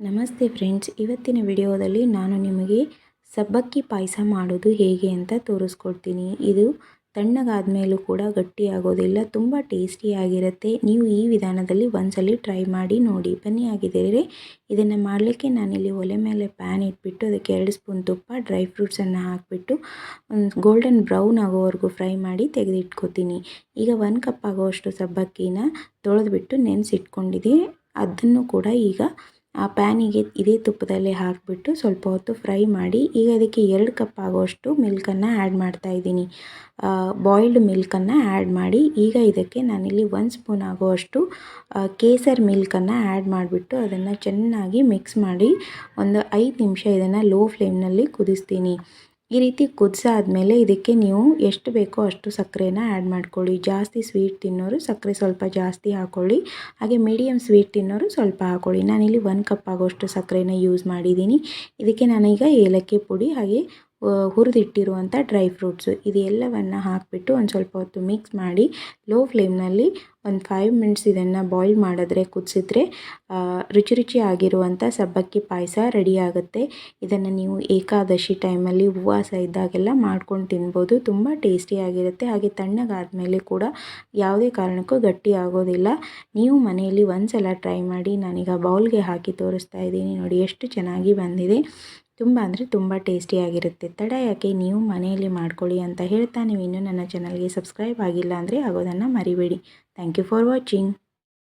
ನಮಸ್ತೆ ಫ್ರೆಂಡ್ಸ್. ಇವತ್ತಿನ ವಿಡಿಯೋದಲ್ಲಿ ನಾನು ನಿಮಗೆ ಸಬ್ಬಕ್ಕಿ ಪಾಯಸ ಮಾಡೋದು ಹೇಗೆ ಅಂತ ತೋರಿಸ್ಕೊಡ್ತೀನಿ. ಇದು ತಣ್ಣಗಾದ ಮೇಲೂ ಕೂಡ ಗಟ್ಟಿಯಾಗೋದಿಲ್ಲ, ತುಂಬ ಟೇಸ್ಟಿಯಾಗಿರುತ್ತೆ ನೀವು ಈ ವಿಧಾನದಲ್ಲಿ ಒಂದ್ಸಲಿ ಟ್ರೈ ಮಾಡಿ ನೋಡಿ. ಬನ್ನಿ ಆಗಿದ್ದೀರಿ ಇದನ್ನು ಮಾಡಲಿಕ್ಕೆ ನಾನಿಲ್ಲಿ ಒಲೆ ಮೇಲೆ ಪ್ಯಾನ್ ಇಟ್ಬಿಟ್ಟು ಅದಕ್ಕೆ ಎರಡು ಸ್ಪೂನ್ ತುಪ್ಪ, ಡ್ರೈ ಫ್ರೂಟ್ಸನ್ನು ಹಾಕಿಬಿಟ್ಟು ಒಂದು ಗೋಲ್ಡನ್ ಬ್ರೌನ್ ಆಗೋವರೆಗೂ ಫ್ರೈ ಮಾಡಿ ತೆಗೆದಿಟ್ಕೋತೀನಿ. ಈಗ ಒಂದು ಕಪ್ ಆಗೋವಷ್ಟು ಸಬ್ಬಕ್ಕಿನ ತೊಳೆದುಬಿಟ್ಟು ನೆನೆಸಿಟ್ಕೊಂಡಿದ್ದೆ. ಅದನ್ನು ಕೂಡ ಈಗ ಆ ಪ್ಯಾನಿಗೆ ಇದೇ ತುಪ್ಪದಲ್ಲಿ ಹಾಕಿಬಿಟ್ಟು ಸ್ವಲ್ಪ ಹೊತ್ತು ಫ್ರೈ ಮಾಡಿ ಈಗ ಅದಕ್ಕೆ ಎರಡು ಕಪ್ ಆಗೋಷ್ಟು ಮಿಲ್ಕನ್ನು ಆ್ಯಡ್ ಮಾಡ್ತಾ ಇದ್ದೀನಿ. ಬಾಯ್ಲ್ಡ್ ಮಿಲ್ಕನ್ನು ಆ್ಯಡ್ ಮಾಡಿ ಈಗ ಇದಕ್ಕೆ ನಾನಿಲ್ಲಿ ಒಂದು ಸ್ಪೂನ್ ಆಗುವಷ್ಟು ಕೇಸರ್ ಮಿಲ್ಕನ್ನು ಆ್ಯಡ್ ಮಾಡಿಬಿಟ್ಟು ಅದನ್ನು ಚೆನ್ನಾಗಿ ಮಿಕ್ಸ್ ಮಾಡಿ ಒಂದು ಐದು ನಿಮಿಷ ಇದನ್ನು ಲೋ ಫ್ಲೇಮ್ನಲ್ಲಿ ಕುದಿಸ್ತೀನಿ. ಈ ರೀತಿ ಕುದಿಸಾದ್ಮೇಲೆ ಇದಕ್ಕೆ ನೀವು ಎಷ್ಟು ಬೇಕೋ ಅಷ್ಟು ಸಕ್ಕರೆನ ಆ್ಯಡ್ ಮಾಡ್ಕೊಳ್ಳಿ. ಜಾಸ್ತಿ ಸ್ವೀಟ್ ತಿನ್ನೋರು ಸಕ್ಕರೆ ಸ್ವಲ್ಪ ಜಾಸ್ತಿ ಹಾಕ್ಕೊಳ್ಳಿ ಹಾಗೆ ಮೀಡಿಯಮ್ ಸ್ವೀಟ್ ತಿನ್ನೋರು ಸ್ವಲ್ಪ ಹಾಕ್ಕೊಳ್ಳಿ ನಾನಿಲ್ಲಿ ಒನ್ ಕಪ್ ಆಗೋಷ್ಟು ಸಕ್ಕರೆನ ಯೂಸ್ ಮಾಡಿದ್ದೀನಿ. ಇದಕ್ಕೆ ನಾನೀಗ ಏಲಕ್ಕಿ ಪುಡಿ ಹಾಗೆ ಹುರಿದಿಟ್ಟಿರುವಂಥ ಡ್ರೈ ಫ್ರೂಟ್ಸು ಇದೆಲ್ಲವನ್ನು ಹಾಕಿಬಿಟ್ಟು ಒಂದು ಸ್ವಲ್ಪ ಹೊತ್ತು ಮಿಕ್ಸ್ ಮಾಡಿ ಲೋ ಫ್ಲೇಮ್ನಲ್ಲಿ ಒಂದು ಫೈವ್ ಮಿನಿಟ್ಸ್ ಇದನ್ನು ಬಾಯ್ಲ್ ಮಾಡಿದ್ರೆ ಕುದಿಸಿದ್ರೆ ರುಚಿ ರುಚಿ ಆಗಿರುವಂಥ ಸಬ್ಬಕ್ಕಿ ಪಾಯಸ ರೆಡಿ ಆಗುತ್ತೆ. ಇದನ್ನು ನೀವು ಏಕಾದಶಿ ಟೈಮಲ್ಲಿ ಉಪವಾಸ ಇದ್ದಾಗೆಲ್ಲ ಮಾಡ್ಕೊಂಡು ತಿನ್ಬೋದು. ತುಂಬ ಟೇಸ್ಟಿಯಾಗಿರುತ್ತೆ ಹಾಗೆ ತಣ್ಣಗಾದ ಮೇಲೆ ಕೂಡ ಯಾವುದೇ ಕಾರಣಕ್ಕೂ ಗಟ್ಟಿ ಆಗೋದಿಲ್ಲ. ನೀವು ಮನೆಯಲ್ಲಿ ಒಂದು ಸಲ ಟ್ರೈ ಮಾಡಿ ನಾನೀಗ ಬೌಲ್ಗೆ ಹಾಕಿ ತೋರಿಸ್ತಾ ಇದ್ದೀನಿ. ನೋಡಿ, ಎಷ್ಟು ಚೆನ್ನಾಗಿ ಬಂದಿದೆ. ತುಂಬ ಅಂದರೆ ತುಂಬ ಟೇಸ್ಟಿಯಾಗಿರುತ್ತೆ ತಡ ಯಾಕೆ? ನೀವು ಮನೆಯಲ್ಲಿ ಮಾಡ್ಕೊಳ್ಳಿ ಅಂತ ಹೇಳ್ತಾ ನೀವು ಇನ್ನೂ ನನ್ನ ಚಾನಲ್ಗೆ ಸಬ್ಸ್ಕ್ರೈಬ್ ಆಗಿಲ್ಲ ಅಂದರೆ ಆಗೋದನ್ನು ಮರಿಬೇಡಿ. Thank you for watching